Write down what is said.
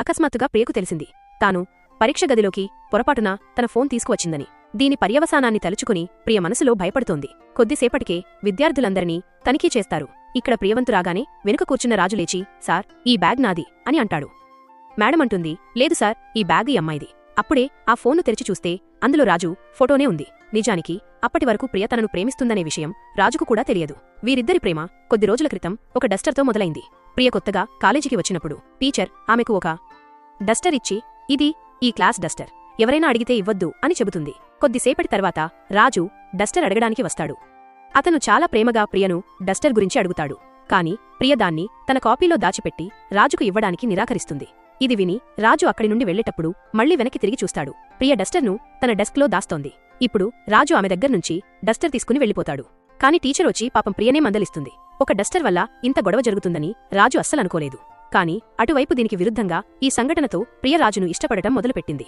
అకస్మాత్తుగా ప్రియకు తెలిసింది. తాను పరీక్ష గదిలోకి పొరపాటున తన ఫోన్ తీసుకువచ్చిందని. దీని పర్యవసానాన్ని తలుచుకుని ప్రియ మనసులో భయపడుతోంది. కొద్దిసేపటికే విద్యార్థులందరినీ తనిఖీ చేస్తారు. ఇక్కడ ప్రియవంతు రాగానే వెనుక కూర్చున్న రాజు లేచి సార్ ఈ బ్యాగ్ నాది అని అంటాడు. మేడం అంటుంది. లేదు సార్ ఈ బ్యాగ్ ఈ అమ్మాయిది. అప్పుడే ఆ ఫోన్ను తెరిచి చూస్తే అందులో రాజు ఫోటోనే ఉంది. నిజానికి అప్పటి వరకు ప్రియ తనను ప్రేమిస్తుందనే విషయం రాజుకు కూడా తెలియదు. వీరిద్దరి ప్రేమ కొద్ది రోజుల క్రితం ఒక డస్టర్తో మొదలైంది. ప్రియ కొత్తగా కాలేజీకి వచ్చినప్పుడు టీచర్ ఆమెకు ఒక డస్టర్ ఇచ్చి ఇది ఈ క్లాస్ డస్టర్. ఎవరైనా అడిగితే ఇవ్వద్దు అని చెబుతుంది. కొద్దిసేపటి తర్వాత రాజు డస్టర్ అడగడానికి వస్తాడు. అతను చాలా ప్రేమగా ప్రియను డస్టర్ గురించి అడుగుతాడు. కాని ప్రియ దాన్ని తన కాపీలో దాచిపెట్టి రాజుకు ఇవ్వడానికి నిరాకరిస్తుంది. ఇది విని రాజు అక్కడి నుండి వెళ్ళేటప్పుడు మళ్ళీ వెనక్కి తిరిగి చూస్తాడు. ప్రియ డస్టర్ను తన డెస్క్లో దాస్తోంది. ఇప్పుడు రాజు ఆమె దగ్గర్నుంచి డస్టర్ తీసుకుని వెళ్ళిపోతాడు కాని టీచర్ వచ్చి పాపం ప్రియనే మందలిస్తుంది. ఒక డస్టర్ వల్ల ఇంత గొడవ జరుగుతుందని రాజు అస్సలనుకోలేదు. కాని అటువైపు దీనికి విరుద్ధంగా ఈ సంఘటనతో ప్రియరాజును ఇష్టపడటం మొదలుపెట్టింది.